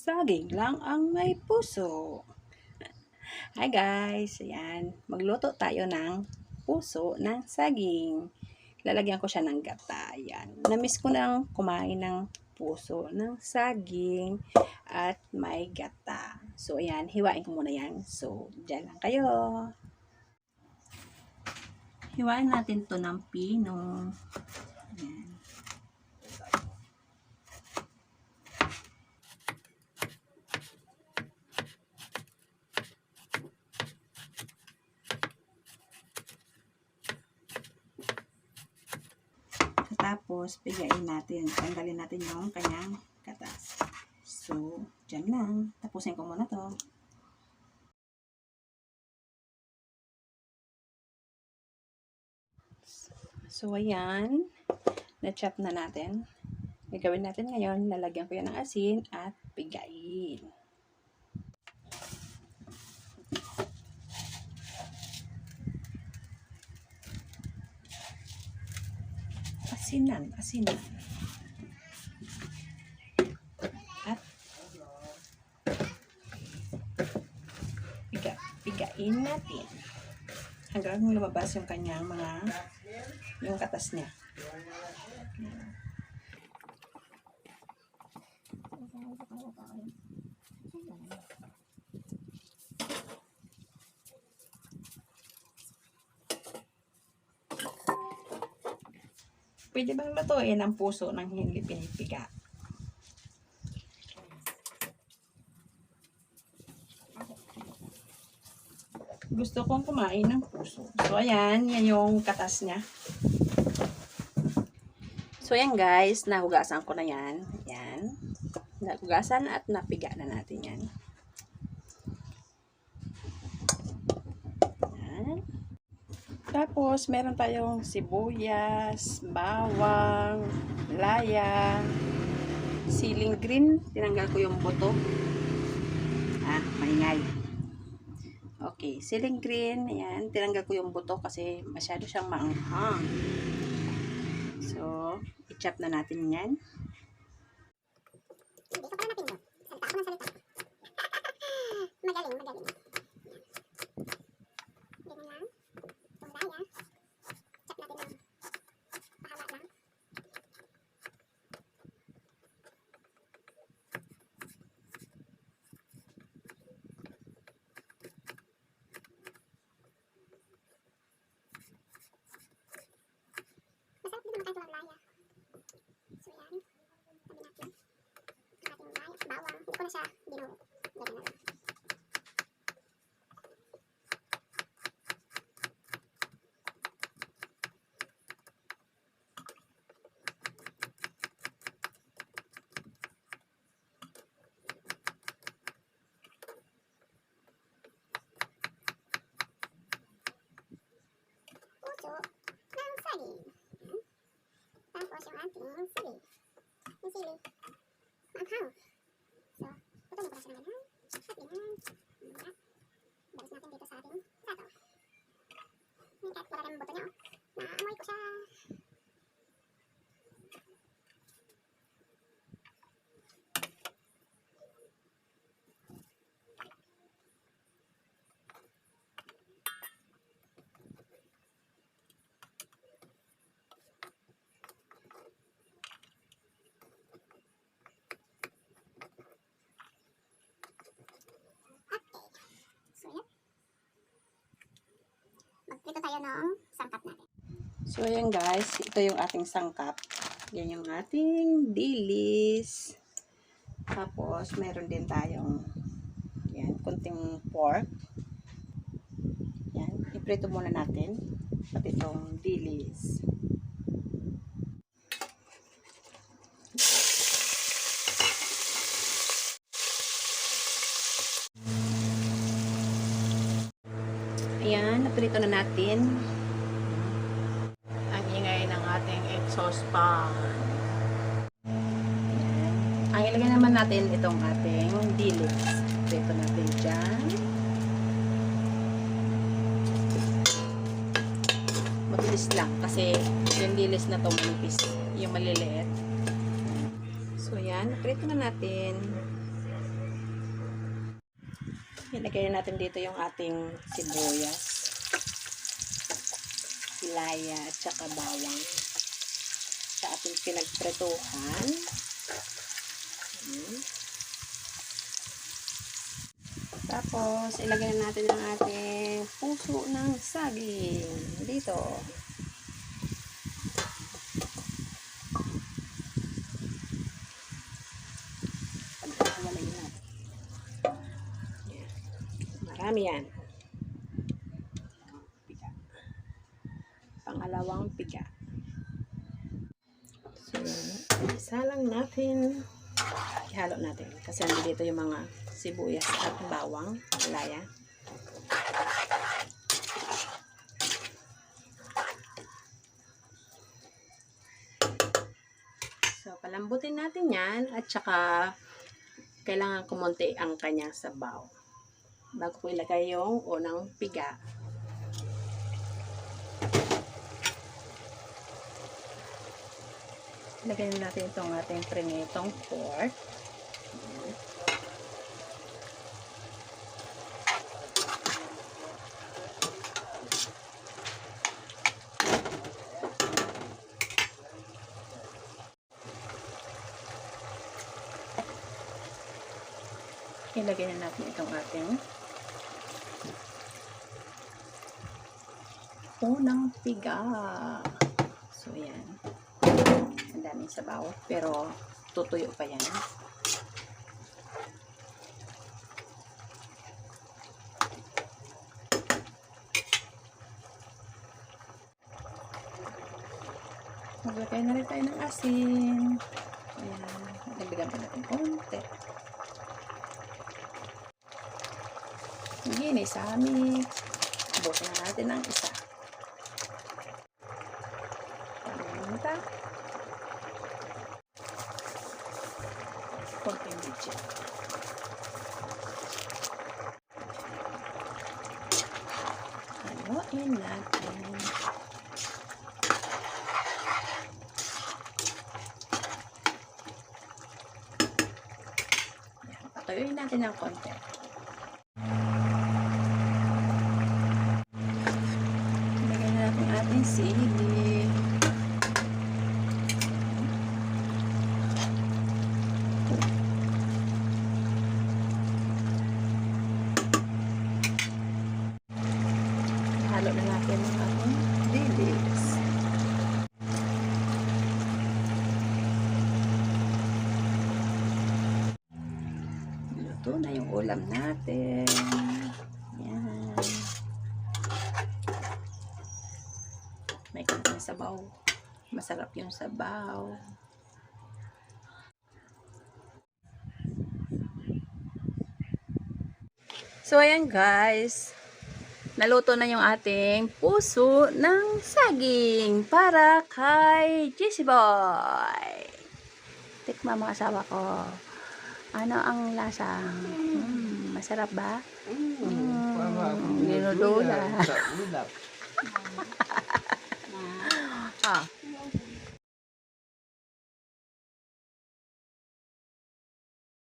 Saging lang ang may puso. Hi guys, ayan. Magluto tayo ng puso ng saging. Lalagyan ko siya ng gata. Ayan. Namiss ko nang kumain ng puso ng saging at may gata. So, ayan. Hiwain ko muna yan. So, dyan lang kayo. Hiwain natin to ng pino. Ayan. Tapos, pigain natin. Tanggalin natin yung kanyang katas. So, dyan lang. Tapusin ko muna to. So, ayan. Na-chop na natin. Gagawin natin ngayon, lalagyan ko yan ng asin at pigain. Asinan, asinan. At piga, pigain natin. Hanggang lumabas yung kanyang mga yung katas niya. Pwede bang lutuin ang puso ng hindi pinipiga? Gusto kong kumain ng puso. So, ayan. Yan yung katas niya. So, ayan guys. Nahugasan ko na yan. Yan. Nahugasan at napiga na natin. Yan. Tapos, meron tayong sibuyas, bawang, laya, siling green. Tinanggal ko yung buto. Ah, maingay. Okay, siling green. Ayan, tinanggal ko yung buto kasi masyado siyang maanghang. So, i-chop na natin yan. Hindi ka pala napindot. Salita ako ng salita. magaling, magaling. Ganyan lang. Itong daya. Chop natin ng pahaba lang. Masarap din naman kahit walang laya. So yan. Tabi natin ating bay- bawang. Hindi ko na siya dinuot. Ganyan na lang. Puso ng saging. Yan. Tapos yung ating sili. Yung sili. Maanghang. So, luto na pala siya ng ganyan. At ganyan. Ayan. Balis natin dito sa ating plato. Ngayon kahit wala rin buto niya, oh. Naamoy ko siya. Okay. So, yan. Magprito tayo ng sangkap natin. So, ayan guys. Ito yung ating sangkap. Yan yung ating dilis. Tapos, meron din tayong yan, kunting pork. Yan. Iprito muna natin. Pati itong dilis. Ayan, naprito na natin. Ang ingay ng ating exhaust fan. Ang ilagay naman natin itong ating dilis. Prito natin dyan. Mabilis lang kasi yung dilis na to manipis. Yung maliliit. So yan, prito na natin. Ilagay na natin dito yung ating sibuyas, laya, at saka bawang sa ating pinagpretuhan. Hmm. Tapos, ilagay na natin ang ating puso ng saging dito. Marami yan. Piga. Pangalawang piga. So, isa lang natin. Ihalo natin. Kasi nandito yung mga sibuyas at bawang. Laya. So, palambutin natin yan. At saka, kailangan kumonti ang kanyang sabaw. Bago ko ilagay yung unang piga. Lagay na natin itong ating prinitong pork. Ilagay na natin itong ating unang piga. So, yan. Ang daming sabaw. Pero, tutuyo pa yan. Maglagay na rin tayo ng asin. Ayan. Nagbigan pa natin konti. Hindi, sa amin. Butin na natin ng isa. Haluin natin. Yan, Patuyuin natin ng konti. Luto na yung ulam natin. Yan. May konting sabaw. Masarap yung sabaw. So, ayan guys. Naluto na yung ating puso ng saging para kay Jesse Boy. Tikma mga asawa ko. Ano ang lasa? Mm, masarap ba? Mm, dinudula. Sa ulap. Ah,